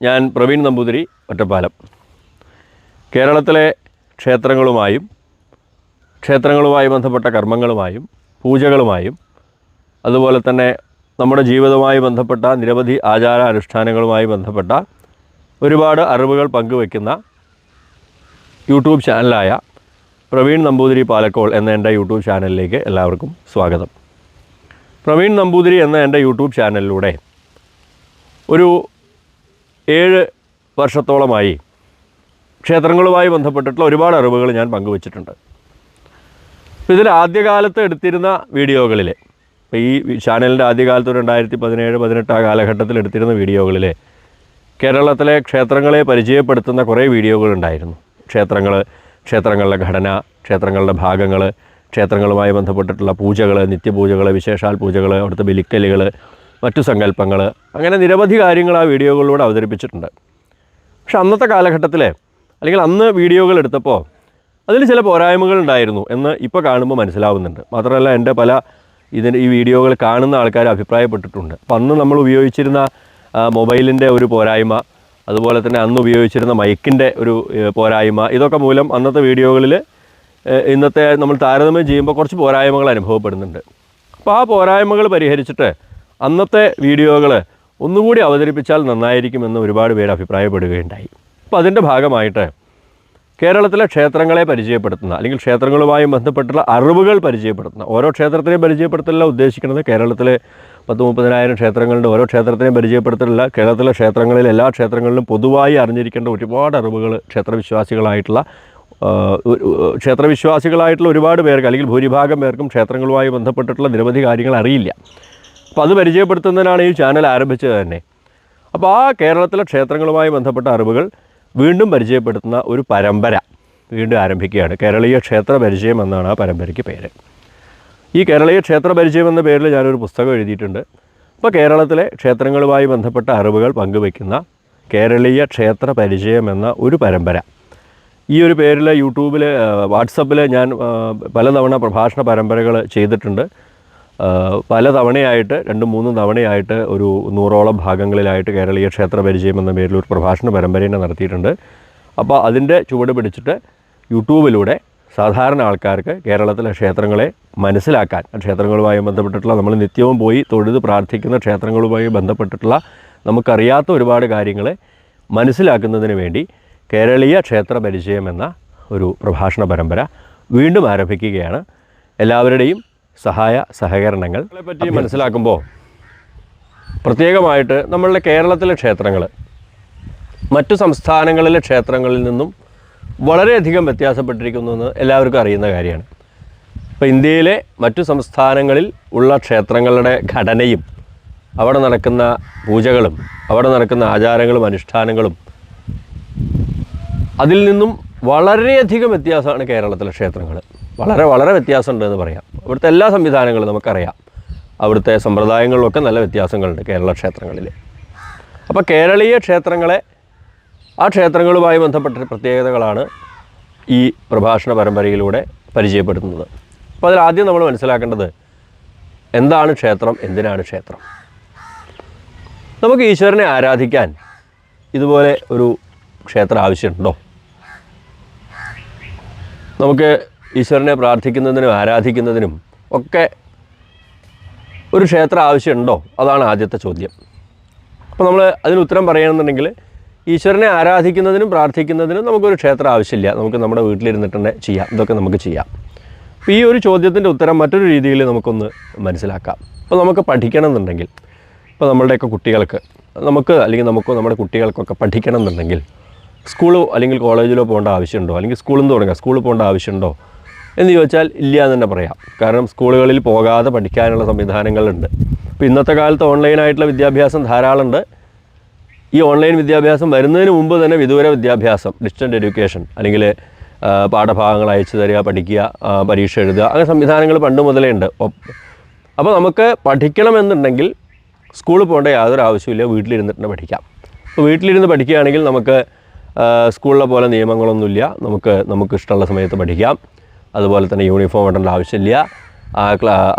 ഞാൻ പ്രവീൺ നമ്പൂതിരി ഒറ്റപ്പാലം. കേരളത്തിലെ ക്ഷേത്രങ്ങളുമായും ക്ഷേത്രങ്ങളുമായി ബന്ധപ്പെട്ട കർമ്മങ്ങളുമായും പൂജകളുമായും അതുപോലെ തന്നെ നമ്മുടെ ജീവിതവുമായി ബന്ധപ്പെട്ട നിരവധി ആചാരാനുഷ്ഠാനങ്ങളുമായി ബന്ധപ്പെട്ട ഒരുപാട് അറിവുകൾ പങ്കുവയ്ക്കുന്ന യൂട്യൂബ് ചാനലായ പ്രവീൺ നമ്പൂതിരി പാലക്കോൾ എന്ന എന്റെ യൂട്യൂബ് ചാനലിലേക്ക് എല്ലാവർക്കും സ്വാഗതം. പ്രവീൺ നമ്പൂതിരി എന്ന എന്റെ യൂട്യൂബ് ചാനലിലൂടെ ഒരു ഏഴ് വർഷത്തോളമായി ക്ഷേത്രങ്ങളുമായി ബന്ധപ്പെട്ടിട്ടുള്ള ഒരുപാട് അറിവുകൾ ഞാൻ പങ്കുവച്ചിട്ടുണ്ട്. ഇതിൽ ആദ്യകാലത്ത് എടുത്തിരുന്ന വീഡിയോകളിൽ ഇപ്പോൾ ഈ ചാനലിന്റെ ആദ്യകാലത്ത് രണ്ടായിരത്തി പതിനേഴ് പതിനെട്ട് ആ കാലഘട്ടത്തിൽ എടുത്തിരുന്ന വീഡിയോകളിൽ കേരളത്തിലെ ക്ഷേത്രങ്ങളെ പരിചയപ്പെടുത്തുന്ന കുറേ വീഡിയോകളുണ്ടായിരുന്നു ക്ഷേത്രങ്ങൾ ക്ഷേത്രങ്ങളുടെ ഘടന ക്ഷേത്രങ്ങളുടെ ഭാഗങ്ങൾ ക്ഷേത്രങ്ങളുമായി ബന്ധപ്പെട്ടിട്ടുള്ള പൂജകൾ നിത്യപൂജകൾ വിശേഷാൽ പൂജകൾ അവിടുത്തെ ബലിക്കലുകൾ മറ്റു സങ്കല്പങ്ങൾ അങ്ങനെ നിരവധി കാര്യങ്ങൾ ആ വീഡിയോകളിലൂടെ അവതരിപ്പിച്ചിട്ടുണ്ട്. പക്ഷെ അന്നത്തെ കാലഘട്ടത്തിലെ അല്ലെങ്കിൽ അന്ന് വീഡിയോകൾ എടുത്തപ്പോൾ അതിൽ ചില പോരായ്മകൾ ഉണ്ടായിരുന്നു എന്ന് ഇപ്പോൾ കാണുമ്പോൾ മനസ്സിലാവുന്നുണ്ട്. മാത്രമല്ല എന്റെ പല ഇതിന് ഈ വീഡിയോകൾ കാണുന്ന ആൾക്കാർ അഭിപ്രായപ്പെട്ടിട്ടുണ്ട്. അപ്പം അന്ന് നമ്മൾ ഉപയോഗിച്ചിരുന്ന മൊബൈലിന്റെ ഒരു പോരായ്മ അതുപോലെ തന്നെ അന്ന് ഉപയോഗിച്ചിരുന്ന മൈക്കിന്റെ ഒരു പോരായ്മ ഇതൊക്കെ മൂലം അന്നത്തെ വീഡിയോകളിൽ ഇന്നത്തെ നമ്മൾ താരതമ്യം ചെയ്യുമ്പോൾ കുറച്ച് പോരായ്മകൾ അനുഭവപ്പെടുന്നുണ്ട്. അപ്പോൾ ആ പോരായ്മകൾ പരിഹരിച്ചിട്ട് അന്നത്തെ വീഡിയോകൾ ഒന്നുകൂടി അവതരിപ്പിച്ചാൽ നന്നായിരിക്കുമെന്ന് ഒരുപാട് പേര് അഭിപ്രായപ്പെടുകയുണ്ടായി. അപ്പോൾ അതിന്റെ ഭാഗമായിട്ട് കേരളത്തിലെ ക്ഷേത്രങ്ങളെ പരിചയപ്പെടുത്തുന്ന അല്ലെങ്കിൽ ക്ഷേത്രങ്ങളുമായി ബന്ധപ്പെട്ടുള്ള അറിവുകൾ പരിചയപ്പെടുത്തുന്ന ഓരോ ക്ഷേത്രത്തിനെയും പരിചയപ്പെടുത്തലല്ല ഉദ്ദേശിക്കുന്നത് കേരളത്തിലെ പത്ത് മുപ്പതിനായിരം ക്ഷേത്രങ്ങളുണ്ട് ഓരോ ക്ഷേത്രത്തിനെയും പരിചയപ്പെടുത്തലല്ല. കേരളത്തിലെ ക്ഷേത്രങ്ങളിൽ എല്ലാ ക്ഷേത്രങ്ങളിലും പൊതുവായി അറിഞ്ഞിരിക്കേണ്ട ഒരുപാട് അറിവുകൾ ക്ഷേത്രവിശ്വാസികളായിട്ടുള്ള ക്ഷേത്രവിശ്വാസികളായിട്ടുള്ള ഒരുപാട് പേർക്ക് അല്ലെങ്കിൽ ഭൂരിഭാഗം പേർക്കും ക്ഷേത്രങ്ങളുമായി ബന്ധപ്പെട്ടിട്ടുള്ള നിരവധി കാര്യങ്ങൾ അറിയില്ല. അപ്പോൾ അത് പരിചയപ്പെടുത്തുന്നതിനാണ് ഈ ചാനൽ ആരംഭിച്ചത് തന്നെ. അപ്പോൾ ആ കേരളത്തിലെ ക്ഷേത്രങ്ങളുമായി ബന്ധപ്പെട്ട അറിവുകൾ വീണ്ടും പരിചയപ്പെടുത്തുന്ന ഒരു പരമ്പര വീണ്ടും ആരംഭിക്കുകയാണ്. കേരളീയ ക്ഷേത്ര പരിചയം എന്നാണ് ആ പരമ്പരയ്ക്ക് പേര്. ഈ കേരളീയ ക്ഷേത്ര പരിചയം എന്ന പേരിൽ ഞാനൊരു പുസ്തകം എഴുതിയിട്ടുണ്ട്. അപ്പോൾ കേരളത്തിലെ ക്ഷേത്രങ്ങളുമായി ബന്ധപ്പെട്ട അറിവുകൾ പങ്കുവയ്ക്കുന്ന കേരളീയ ക്ഷേത്ര പരിചയം എന്ന ഒരു പരമ്പര. ഈ ഒരു പേരിൽ യൂട്യൂബിൽ വാട്സപ്പിൽ ഞാൻ പലതവണ പ്രഭാഷണ പരമ്പരകൾ ചെയ്തിട്ടുണ്ട്. പല തവണയായിട്ട് രണ്ട് മൂന്ന് തവണയായിട്ട് ഒരു നൂറോളം ഭാഗങ്ങളിലായിട്ട് കേരളീയ ക്ഷേത്ര പരിചയം എന്ന പേരിൽ ഒരു പ്രഭാഷണ പരമ്പരയെ നടത്തിയിട്ടുണ്ട്. അപ്പോൾ അതിന്റെ ചുവട് പിടിച്ചിട്ട് യൂട്യൂബിലൂടെ സാധാരണ ആൾക്കാർക്ക് കേരളത്തിലെ ക്ഷേത്രങ്ങളെ മനസ്സിലാക്കാൻ ക്ഷേത്രങ്ങളുമായി ബന്ധപ്പെട്ടിട്ടുള്ള നമ്മൾ നിത്യവും പോയി തൊഴുത് പ്രാർത്ഥിക്കുന്ന ക്ഷേത്രങ്ങളുമായി ബന്ധപ്പെട്ടിട്ടുള്ള നമുക്കറിയാത്ത ഒരുപാട് കാര്യങ്ങളെ മനസ്സിലാക്കുന്നതിന് വേണ്ടി കേരളീയ ക്ഷേത്ര പരിചയം എന്ന ഒരു പ്രഭാഷണ പരമ്പര വീണ്ടും ആരംഭിക്കുകയാണ്. എല്ലാവരുടെയും സഹായ സഹകരണങ്ങൾ പറ്റി മനസ്സിലാക്കുമ്പോൾ പ്രത്യേകമായിട്ട് നമ്മളുടെ കേരളത്തിലെ ക്ഷേത്രങ്ങൾ മറ്റു സംസ്ഥാനങ്ങളിലെ ക്ഷേത്രങ്ങളിൽ നിന്നും വളരെയധികം വ്യത്യാസപ്പെട്ടിരിക്കുന്നു എന്ന് എല്ലാവർക്കും അറിയുന്ന കാര്യമാണ്. ഇപ്പോൾ ഇന്ത്യയിലെ മറ്റു സംസ്ഥാനങ്ങളിൽ ഉള്ള ക്ഷേത്രങ്ങളുടെ ഘടനയും അവിടെ നടക്കുന്ന പൂജകളും അവിടെ നടക്കുന്ന ആചാരങ്ങളും അനുഷ്ഠാനങ്ങളും അതിൽ നിന്നും വളരെയധികം വ്യത്യാസമാണ് കേരളത്തിലെ ക്ഷേത്രങ്ങൾ വളരെ വളരെ വ്യത്യാസമുണ്ട് എന്ന് പറയാം. അവിടുത്തെ എല്ലാ സംവിധാനങ്ങളും നമുക്കറിയാം. അവിടുത്തെ സമ്പ്രദായങ്ങളിലൊക്കെ നല്ല വ്യത്യാസങ്ങളുണ്ട് കേരള ക്ഷേത്രങ്ങളിൽ അപ്പോൾ കേരളീയ ക്ഷേത്രങ്ങളെ ആ ക്ഷേത്രങ്ങളുമായി ബന്ധപ്പെട്ട പ്രത്യേകതകളാണ് ഈ പ്രഭാഷണ പരമ്പരയിലൂടെ പരിചയപ്പെടുത്തുന്നത്. അപ്പോൾ അതിലാദ്യം നമ്മൾ മനസ്സിലാക്കേണ്ടത് എന്താണ് ക്ഷേത്രം എന്തിനാണ് ക്ഷേത്രം? നമുക്ക് ഈശ്വരനെ ആരാധിക്കാൻ ഇതുപോലെ ഒരു ക്ഷേത്രം ആവശ്യമുണ്ടോ? നമുക്ക് ഈശ്വരനെ പ്രാർത്ഥിക്കുന്നതിനും ആരാധിക്കുന്നതിനും ഒക്കെ ഒരു ക്ഷേത്രം ആവശ്യമുണ്ടോ? അതാണ് ആദ്യത്തെ ചോദ്യം. അപ്പോൾ നമ്മൾ അതിന് ഉത്തരം പറയുകയാണെന്നുണ്ടെങ്കിൽ ഈശ്വരനെ ആരാധിക്കുന്നതിനും പ്രാർത്ഥിക്കുന്നതിനും നമുക്കൊരു ക്ഷേത്രം ആവശ്യമില്ല. നമുക്ക് നമ്മുടെ വീട്ടിലിരുന്നിട്ട് തന്നെ ചെയ്യാം. ഇതൊക്കെ നമുക്ക് ചെയ്യാം. അപ്പോൾ ഈ ഒരു ചോദ്യത്തിന്റെ ഉത്തരം മറ്റൊരു രീതിയിൽ നമുക്കൊന്ന് മനസ്സിലാക്കാം. അപ്പോൾ നമുക്ക് പഠിക്കണം എന്നുണ്ടെങ്കിൽ ഇപ്പോൾ നമ്മളുടെയൊക്കെ കുട്ടികൾക്ക് നമുക്ക് അല്ലെങ്കിൽ നമുക്കോ നമ്മുടെ കുട്ടികൾക്കൊക്കെ പഠിക്കണം എന്നുണ്ടെങ്കിൽ സ്കൂളോ അല്ലെങ്കിൽ കോളേജിലോ പോകേണ്ട ആവശ്യമുണ്ടോ? അല്ലെങ്കിൽ സ്കൂളിൽ നിന്ന് തുടങ്ങാം. സ്കൂളിൽ പോകേണ്ട ആവശ്യമുണ്ടോ? എന്ന് ചോദിച്ചാൽ ഇല്ല എന്ന് തന്നെ പറയാം. കാരണം സ്കൂളുകളിൽ പോകാതെ പഠിക്കാനുള്ള സംവിധാനങ്ങളുണ്ട്. ഇപ്പോൾ ഇന്നത്തെ കാലത്ത് ഓൺലൈനായിട്ടുള്ള വിദ്യാഭ്യാസം ധാരാളമുണ്ട്. ഈ ഓൺലൈൻ വിദ്യാഭ്യാസം വരുന്നതിന് മുമ്പ് തന്നെ വിദൂര വിദ്യാഭ്യാസം ഡിസ്റ്റന്റ് എഡ്യൂക്കേഷൻ അല്ലെങ്കിൽ പാഠഭാഗങ്ങൾ അയച്ചു തരിക പഠിക്കുക പരീക്ഷ എഴുതുക അങ്ങനെ സംവിധാനങ്ങൾ പണ്ട് മുതലേ ഉണ്ട്. അപ്പോൾ നമുക്ക് പഠിക്കണമെന്നുണ്ടെങ്കിൽ സ്കൂളിൽ പോകേണ്ട യാതൊരു ആവശ്യമില്ല വീട്ടിലിരുന്നിട്ട് തന്നെ പഠിക്കാം. അപ്പോൾ വീട്ടിലിരുന്ന് പഠിക്കുകയാണെങ്കിൽ നമുക്ക് സ്കൂളിലെ പോലെ നിയമങ്ങളൊന്നുമില്ല. നമുക്ക് നമുക്ക് ഇഷ്ടമുള്ള സമയത്ത് പഠിക്കാം. അതുപോലെ തന്നെ യൂണിഫോം ഇടേണ്ട ആവശ്യമില്ല.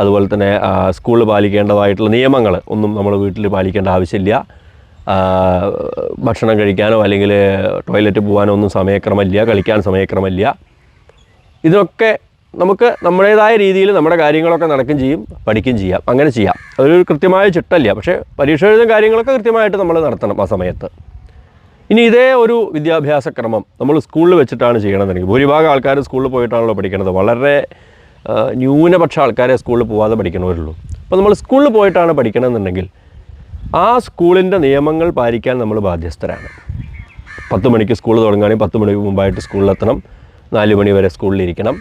അതുപോലെ തന്നെ സ്കൂളിൽ പാലിക്കേണ്ടതായിട്ടുള്ള നിയമങ്ങൾ ഒന്നും നമ്മൾ വീട്ടിൽ പാലിക്കേണ്ട ആവശ്യമില്ല. ഭക്ഷണം കഴിക്കാനോ അല്ലെങ്കിൽ ടോയ്ലറ്റ് പോകാനോ ഒന്നും സമയക്രമമില്ല കളിക്കാൻ സമയക്രമമില്ല. ഇതൊക്കെ നമുക്ക് നമ്മുടേതായ രീതിയിൽ നമ്മുടെ കാര്യങ്ങളൊക്കെ നടക്കും ചെയ്യും പഠിക്കും ചെയ്യാം അങ്ങനെ ചെയ്യാം. അതൊരു കൃത്യമായ ചിട്ടല്ല. പക്ഷേ പരീക്ഷ എഴുതുന്ന കാര്യങ്ങളൊക്കെ കൃത്യമായിട്ട് നമ്മൾ നടത്തണം ആ സമയത്ത്. ഇനി ഇതേ ഒരു വിദ്യാഭ്യാസ ക്രമം നമ്മൾ സ്കൂളിൽ വെച്ചിട്ടാണ് ചെയ്യണമെന്നുണ്ടെങ്കിൽ ഭൂരിഭാഗം ആൾക്കാർ സ്കൂളിൽ പോയിട്ടാണല്ലോ പഠിക്കുന്നത് വളരെ ന്യൂനപക്ഷ ആൾക്കാരെ സ്കൂളിൽ പോവാതെ പഠിക്കണവരുള്ളൂ. അപ്പോൾ നമ്മൾ സ്കൂളിൽ പോയിട്ടാണ് പഠിക്കണമെന്നുണ്ടെങ്കിൽ ആ സ്കൂളിന്റെ നിയമങ്ങൾ പാലിക്കാൻ നമ്മൾ ബാധ്യസ്ഥരാണ്. പത്ത് മണിക്ക് സ്കൂൾ തുടങ്ങുകയാണെങ്കിൽ പത്ത് മണിക്ക് മുമ്പായിട്ട് സ്കൂളിലെത്തണം. നാല് മണി വരെ സ്കൂളിലിരിക്കണം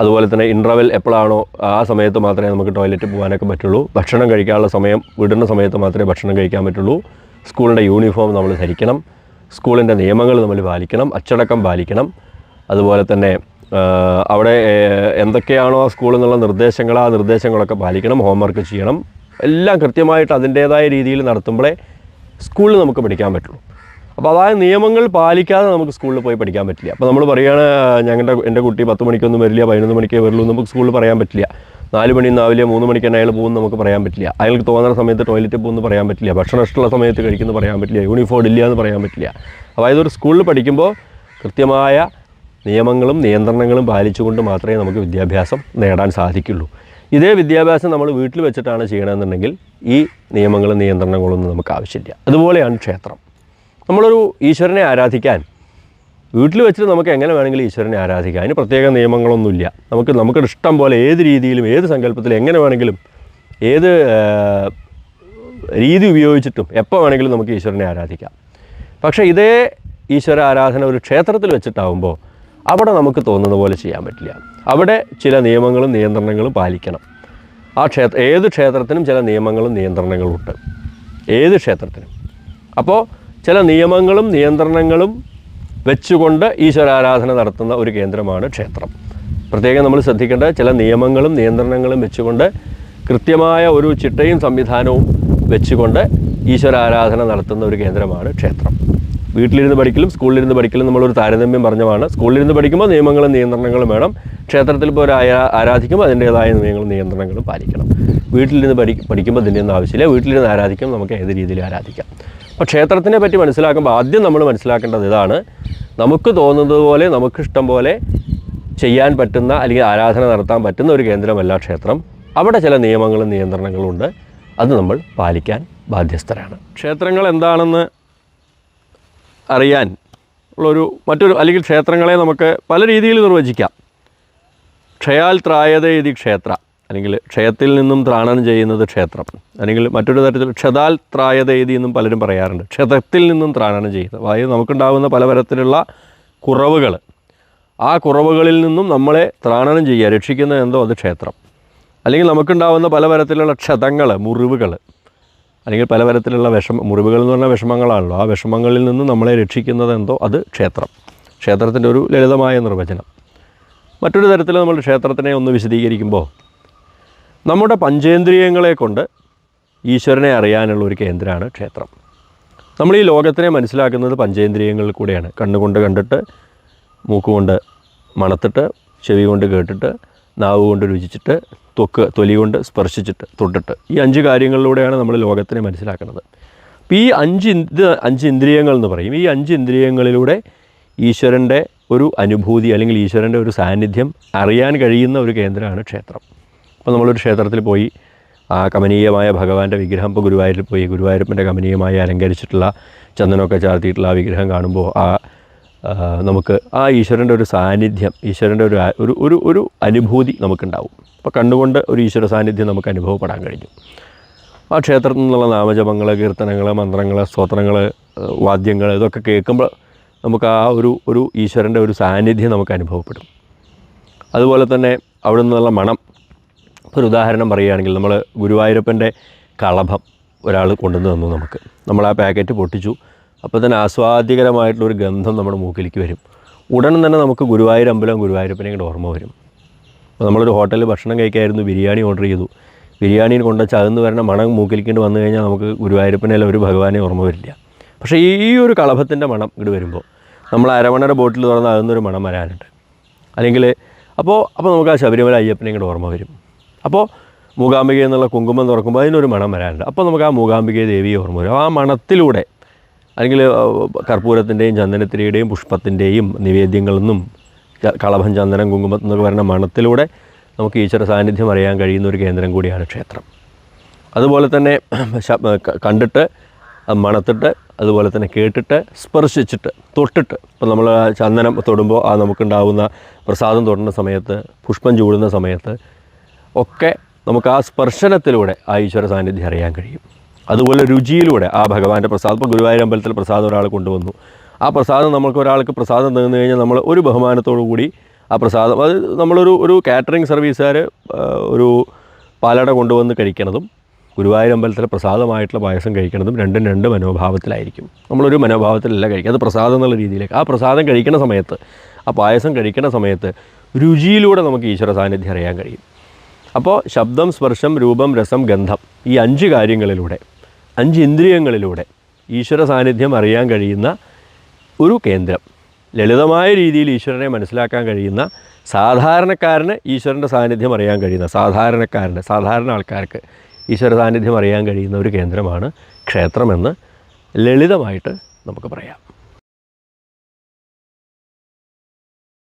അതുപോലെ തന്നെ ഇന്റർവെൽ എപ്പോഴാണോ ആ സമയത്ത് മാത്രമേ നമുക്ക് ടോയ്ലറ്റ് പോകാനൊക്കെ പറ്റുള്ളൂ. ഭക്ഷണം കഴിക്കാനുള്ള സമയം വിടുന്ന സമയത്ത് മാത്രമേ ഭക്ഷണം കഴിക്കാൻ പറ്റുള്ളൂ. സ്കൂളിന്റെ യൂണിഫോം നമ്മൾ ധരിക്കണം. സ്കൂളിന്റെ നിയമങ്ങൾ നമ്മൾ പാലിക്കണം അച്ചടക്കം പാലിക്കണം. അതുപോലെ തന്നെ അവിടെ എന്തൊക്കെയാണോ ആ സ്കൂളിൽ നിന്നുള്ള നിർദ്ദേശങ്ങൾ ആ നിർദ്ദേശങ്ങളൊക്കെ പാലിക്കണം ഹോംവർക്ക് ചെയ്യണം. എല്ലാം കൃത്യമായിട്ട് അതിന്റേതായ രീതിയിൽ നടത്തുമ്പോഴേ സ്കൂളിൽ നമുക്ക് പഠിക്കാൻ പറ്റുള്ളൂ. അപ്പോൾ അതായത് നിയമങ്ങൾ പാലിക്കാതെ നമുക്ക് സ്കൂളിൽ പോയി പഠിക്കാൻ പറ്റില്ല. അപ്പോൾ നമ്മൾ പറയുകയാണ് ഞങ്ങളുടെ എന്റെ കുട്ടി പത്ത് മണിക്കൊന്നും വരില്ല പതിനൊന്ന് മണിക്കേ വരുള്ളൂ നമുക്ക് സ്കൂളിൽ പറയാൻ പറ്റില്ല. നാല് മണി രാവിലെ മൂന്ന് മണിക്ക് തന്നെ അയാൾ പോകുമെന്ന് നമുക്ക് പറയാൻ പറ്റില്ല. അയാൾക്ക് തോന്നുന്ന സമയത്ത് ടോയ്ലറ്റിൽ പോകുമെന്ന് പറയാൻ പറ്റില്ല. ഭക്ഷണം ഇഷ്ടമുള്ള സമയത്ത് കഴിക്കുന്നു പറയാൻ പറ്റില്ല. യൂണിഫോം ഇല്ല എന്ന് പറയാൻ പറ്റില്ല. അതായത് ഒരു സ്കൂളിൽ പഠിക്കുമ്പോൾ കൃത്യമായ നിയമങ്ങളും നിയന്ത്രണങ്ങളും പാലിച്ചുകൊണ്ട് മാത്രമേ നമുക്ക് വിദ്യാഭ്യാസം നേടാൻ സാധിക്കുള്ളൂ. ഇതേ വിദ്യാഭ്യാസം നമ്മൾ വീട്ടിൽ വെച്ചിട്ടാണ് ചെയ്യണമെന്നുണ്ടെങ്കിൽ ഈ നിയമങ്ങളും നിയന്ത്രണങ്ങളൊന്നും നമുക്ക് ആവശ്യമില്ല. അതുപോലെയാണ് ക്ഷേത്രം. നമ്മളൊരു ഈശ്വരനെ ആരാധിക്കാൻ വീട്ടിൽ വെച്ചിട്ട് നമുക്ക് എങ്ങനെ വേണമെങ്കിലും ഈശ്വരനെ ആരാധിക്കാം. അതിന് പ്രത്യേക നിയമങ്ങളൊന്നുമില്ല. നമുക്ക് നമുക്ക് ഇഷ്ടം പോലെ ഏത് രീതിയിലും ഏത് സങ്കല്പത്തിലും എങ്ങനെ വേണമെങ്കിലും ഏത് രീതി ഉപയോഗിച്ചിട്ടും എപ്പോൾ വേണമെങ്കിലും നമുക്ക് ഈശ്വരനെ ആരാധിക്കാം. പക്ഷേ ഇതേ ഈശ്വര ആരാധന ഒരു ക്ഷേത്രത്തിൽ വെച്ചിട്ടാവുമ്പോൾ അവിടെ നമുക്ക് തോന്നുന്ന പോലെ ചെയ്യാൻ പറ്റില്ല. അവിടെ ചില നിയമങ്ങളും നിയന്ത്രണങ്ങളും പാലിക്കണം. ആ ക്ഷേത്ര ഏത് ക്ഷേത്രത്തിനും ചില നിയമങ്ങളും നിയന്ത്രണങ്ങളും ഉണ്ട് ഏത് ക്ഷേത്രത്തിനും. അപ്പോൾ ചില നിയമങ്ങളും നിയന്ത്രണങ്ങളും വെച്ചുകൊണ്ട് ഈശ്വരാരാധന നടത്തുന്ന ഒരു കേന്ദ്രമാണ് ക്ഷേത്രം. പ്രത്യേകം നമ്മൾ ശ്രദ്ധിക്കേണ്ട ചില നിയമങ്ങളും നിയന്ത്രണങ്ങളും വെച്ചുകൊണ്ട് കൃത്യമായ ഒരു ചിട്ടയും സംവിധാനവും വെച്ചുകൊണ്ട് ഈശ്വരാരാധന നടത്തുന്ന ഒരു കേന്ദ്രമാണ് ക്ഷേത്രം. വീട്ടിലിരുന്ന് പഠിക്കലും സ്കൂളിലിരുന്ന് പഠിക്കലും നമ്മളൊരു താരതമ്യം പറഞ്ഞതാണ് സ്കൂളിലിരുന്ന് പഠിക്കുമ്പോൾ നിയമങ്ങളും നിയന്ത്രണങ്ങളും വേണം. ക്ഷേത്രത്തിൽ ഇപ്പോൾ ഒരു ആരാ- ആരാധിക്കുമ്പോൾ അതിന്റേതായ നിയമങ്ങളും നിയന്ത്രണങ്ങളും പാലിക്കണം. വീട്ടിലിരുന്ന് പഠി പഠിക്കുമ്പോൾ ഇതിന്റെയൊന്നും ആവശ്യമില്ല. വീട്ടിലിരുന്ന് ആരാധിക്കുമ്പോൾ നമുക്ക് ഏത് രീതിയിൽ ആരാധിക്കാം? അപ്പോൾ ക്ഷേത്രത്തിനെ പറ്റി മനസ്സിലാക്കുമ്പോൾ ആദ്യം നമ്മൾ മനസ്സിലാക്കേണ്ടത് ഇതാണ്. നമുക്ക് തോന്നുന്നത് പോലെ നമുക്കിഷ്ടം പോലെ ചെയ്യാൻ പറ്റുന്ന അല്ലെങ്കിൽ ആരാധന നടത്താൻ പറ്റുന്ന ഒരു കേന്ദ്രമല്ല ക്ഷേത്രം. അവിടെ ചില നിയമങ്ങളും നിയന്ത്രണങ്ങളും ഉണ്ട്. അത് നമ്മൾ പാലിക്കാൻ ബാധ്യസ്ഥരാണ്. ക്ഷേത്രങ്ങൾ എന്താണെന്ന് അറിയാൻ ഉള്ളൊരു മറ്റൊരു അല്ലെങ്കിൽ ക്ഷേത്രങ്ങളെ നമുക്ക് പല രീതിയിൽ നിർവചിക്കാം. ക്ഷയാൽ ത്രായത ഇതി ക്ഷേത്ര. അല്ലെങ്കിൽ ക്ഷയത്തിൽ നിന്നും ത്രാണനം ചെയ്യുന്നത് ക്ഷേത്രം. അല്ലെങ്കിൽ മറ്റൊരു തരത്തിൽ ക്ഷതാൽ ത്രായത ഇതി എന്നും പലരും പറയാറുണ്ട്. ക്ഷതത്തിൽ നിന്നും ത്രാണനം ചെയ്യുന്നത്. അതായത് നമുക്കുണ്ടാകുന്ന പല തരത്തിലുള്ള കുറവുകൾ ആ കുറവുകളിൽ നിന്നും നമ്മളെ ത്രാണനം ചെയ്യുക രക്ഷിക്കുന്ന എന്തോ? അത് ക്ഷേത്രം. അല്ലെങ്കിൽ നമുക്കുണ്ടാകുന്ന പല തരത്തിലുള്ള ക്ഷതങ്ങൾ മുറിവുകൾ അല്ലെങ്കിൽ പല തരത്തിലുള്ള വിഷമ മുറിവുകൾ എന്ന് പറഞ്ഞാൽ വിഷമങ്ങളാണല്ലോ. ആ വിഷമങ്ങളിൽ നിന്ന് നമ്മളെ രക്ഷിക്കുന്നത് എന്തോ? അത് ക്ഷേത്രം. ക്ഷേത്രത്തിന്റെ ഒരു ലളിതമായ നിർവചനം. മറ്റൊരു തരത്തിൽ നമ്മൾ ക്ഷേത്രത്തിനെ ഒന്ന് വിശദീകരിക്കുമ്പോൾ നമ്മുടെ പഞ്ചേന്ദ്രിയങ്ങളെ കൊണ്ട് ഈശ്വരനെ അറിയാനുള്ള ഒരു കേന്ദ്രമാണ് ക്ഷേത്രം. നമ്മൾ ഈ ലോകത്തിനെ മനസ്സിലാക്കുന്നത് പഞ്ചേന്ദ്രിയങ്ങളിൽ കൂടെയാണ്. കണ്ണുകൊണ്ട് കണ്ടിട്ട് മൂക്കുകൊണ്ട് മണത്തിട്ട് ചെവി കൊണ്ട് കേട്ടിട്ട് നാവ് കൊണ്ട് രുചിച്ചിട്ട് ത്വക്ക് തൊലി കൊണ്ട് സ്പർശിച്ചിട്ട് തൊട്ടിട്ട്. ഈ അഞ്ച് കാര്യങ്ങളിലൂടെയാണ് നമ്മൾ ലോകത്തിനെ മനസ്സിലാക്കുന്നത്. അപ്പോൾ ഈ അഞ്ച് ഇത് അഞ്ച് ഇന്ദ്രിയങ്ങൾ എന്ന് പറയും. ഈ അഞ്ച് ഇന്ദ്രിയങ്ങളിലൂടെ ഈശ്വരന്റെ ഒരു അനുഭൂതി അല്ലെങ്കിൽ ഈശ്വരന്റെ ഒരു സാന്നിധ്യം അറിയാൻ കഴിയുന്ന ഒരു കേന്ദ്രമാണ് ക്ഷേത്രം. അപ്പോൾ നമ്മളൊരു ക്ഷേത്രത്തിൽ പോയി ആ കമനീയമായ ഭഗവാന്റെ വിഗ്രഹം ഇപ്പോൾ ഗുരുവായൂരിൽ പോയി ഗുരുവായൂരപ്പന്റെ കമനീയമായി അലങ്കരിച്ചിട്ടുള്ള ചന്ദനമൊക്കെ ചാർത്തിയിട്ടുള്ള ആ വിഗ്രഹം കാണുമ്പോൾ ആ, നമുക്ക് ആ ഈശ്വരന്റെ ഒരു സാന്നിധ്യം ഈശ്വരന്റെ ഒരു ഒരു ഒരു ഒരു അനുഭൂതി നമുക്കുണ്ടാവും. അപ്പോൾ കണ്ടുകൊണ്ട് ഒരു ഈശ്വര സാന്നിധ്യം നമുക്ക് അനുഭവപ്പെടാൻ കഴിഞ്ഞു. ആ ക്ഷേത്രത്തിൽ നിന്നുള്ള നാമജപങ്ങൾ കീർത്തനങ്ങൾ മന്ത്രങ്ങൾ സ്തോത്രങ്ങൾ വാദ്യങ്ങൾ ഇതൊക്കെ കേൾക്കുമ്പോൾ നമുക്ക് ആ ഒരു ഒരു ഈശ്വരന്റെ ഒരു സാന്നിധ്യം നമുക്ക് അനുഭവപ്പെടും. അതുപോലെ തന്നെ അവിടെ നിന്നുള്ള മണം. ഒരു ഉദാഹരണം പറയുകയാണെങ്കിൽ നമ്മൾ ഗുരുവായൂരപ്പന്റെ കളഭം ഒരാൾ കൊണ്ടുവന്ന് തന്നു നമുക്ക്. നമ്മൾ ആ പാക്കറ്റ് പൊട്ടിച്ചു. അപ്പോൾ തന്നെ ആസ്വാദ്യകരമായിട്ടുള്ളൊരു ഗന്ധം നമ്മുടെ മൂക്കിലേക്ക് വരും. ഉടൻ തന്നെ നമുക്ക് ഗുരുവായൂർ അമ്പലം ഗുരുവായൂരപ്പനെ കൂടെ ഓർമ്മ വരും. അപ്പോൾ നമ്മളൊരു ഹോട്ടലിൽ ഭക്ഷണം കഴിക്കായിരുന്നു ബിരിയാണി ഓർഡർ ചെയ്തു. ബിരിയാണിയിൽ കൊണ്ട് ചകന്ന് വരണ മണം മൂക്കിലേക്കൊണ്ട് വന്നു കഴിഞ്ഞാൽ നമുക്ക് ഗുരുവായൂരപ്പനെ അല്ല ഒരു ഭഗവാനെ ഓർമ്മ വരില്ല. പക്ഷേ ഈ ഒരു കളഭത്തിന്റെ മണം ഇങ്ങോട്ട് വരുമ്പോൾ നമ്മൾ അരവണയുടെ ബോട്ടിൽ തുറന്ന് അതൊന്നൊരു മണം വരാനുണ്ട്. അല്ലെങ്കിൽ അപ്പോൾ അപ്പോൾ നമുക്ക് ആ ശബരിമല അയ്യപ്പനെ ഇങ്ങോട്ട് ഓർമ്മ വരും. അപ്പോൾ മൂകാംബിക എന്നുള്ള കുങ്കുമം തുറക്കുമ്പോൾ അതിനൊരു മണം വരാനുണ്ട്. അപ്പോൾ നമുക്ക് ആ മൂകാംബിക ദേവിയെ ഓർമ്മ വരും. ആ മണത്തിലൂടെ അല്ലെങ്കിൽ കർപ്പൂരത്തിന്റെയും ചന്ദനത്തിരിയുടെയും പുഷ്പത്തിന്റെയും നിവേദ്യങ്ങളിൽ നിന്നും കളഭം ചന്ദനം കുങ്കുമം എന്നൊക്കെ പറയുന്ന മണത്തിലൂടെ നമുക്ക് ഈശ്വര സാന്നിധ്യം അറിയാൻ കഴിയുന്ന ഒരു കേന്ദ്രം കൂടിയാണ് ക്ഷേത്രം. അതുപോലെ തന്നെ കണ്ടിട്ട് മണത്തിട്ട് അതുപോലെ തന്നെ കേട്ടിട്ട് സ്പർശിച്ചിട്ട് തൊട്ടിട്ട് ഇപ്പം നമ്മൾ ചന്ദനം തൊടുമ്പോൾ ആ നമുക്കുണ്ടാവുന്ന പ്രസാദം തൊടുന്ന സമയത്ത് പുഷ്പം ചൂടുന്ന സമയത്ത് ഒക്കെ നമുക്ക് ആ സ്പർശനത്തിലൂടെ ആ ഈശ്വര സാന്നിധ്യം അറിയാൻ കഴിയും. അതുപോലെ രുചിയിലൂടെ ആ ഭഗവാന്റെ പ്രസാദം. ഇപ്പോൾ ഗുരുവായൂർ അമ്പലത്തിൽ പ്രസാദം ഒരാൾ കൊണ്ടുവന്നു. ആ പ്രസാദം നമുക്ക് ഒരാൾക്ക് പ്രസാദം തന്നു കഴിഞ്ഞാൽ നമ്മൾ ഒരു ബഹുമാനത്തോടു കൂടി ആ പ്രസാദം അത് നമ്മളൊരു ഒരു കാറ്ററിംഗ് സർവീസുകാർ ഒരു പാലട കൊണ്ടുവന്ന് കഴിക്കണതും ഗുരുവായൂർ അമ്പലത്തിലെ പ്രസാദമായിട്ടുള്ള പായസം കഴിക്കണതും രണ്ടും രണ്ട് മനോഭാവത്തിലായിരിക്കും. നമ്മളൊരു മനോഭാവത്തിലല്ല കഴിക്കുക. അത് പ്രസാദം എന്നുള്ള രീതിയിലേക്ക്. ആ പ്രസാദം കഴിക്കുന്ന സമയത്ത് ആ പായസം കഴിക്കുന്ന സമയത്ത് രുചിയിലൂടെ നമുക്ക് ഈശ്വര സാന്നിധ്യം അറിയാൻ കഴിയും. അപ്പോൾ ശബ്ദം സ്പർശം രൂപം രസം ഗന്ധം ഈ അഞ്ച് കാര്യങ്ങളിലൂടെ അഞ്ച് ഇന്ദ്രിയങ്ങളിലൂടെ ഈശ്വര സാന്നിധ്യം അറിയാൻ കഴിയുന്ന ഒരു കേന്ദ്രം. ലളിതമായ രീതിയിൽ ഈശ്വരനെ മനസ്സിലാക്കാൻ കഴിയുന്ന സാധാരണക്കാരന് ഈശ്വരന്റെ സാന്നിധ്യം അറിയാൻ കഴിയുന്ന സാധാരണക്കാരന് സാധാരണ ആൾക്കാർക്ക് ഈശ്വര സാന്നിധ്യം അറിയാൻ കഴിയുന്ന ഒരു കേന്ദ്രമാണ് ക്ഷേത്രമെന്ന് ലളിതമായിട്ട് നമുക്ക് പറയാം.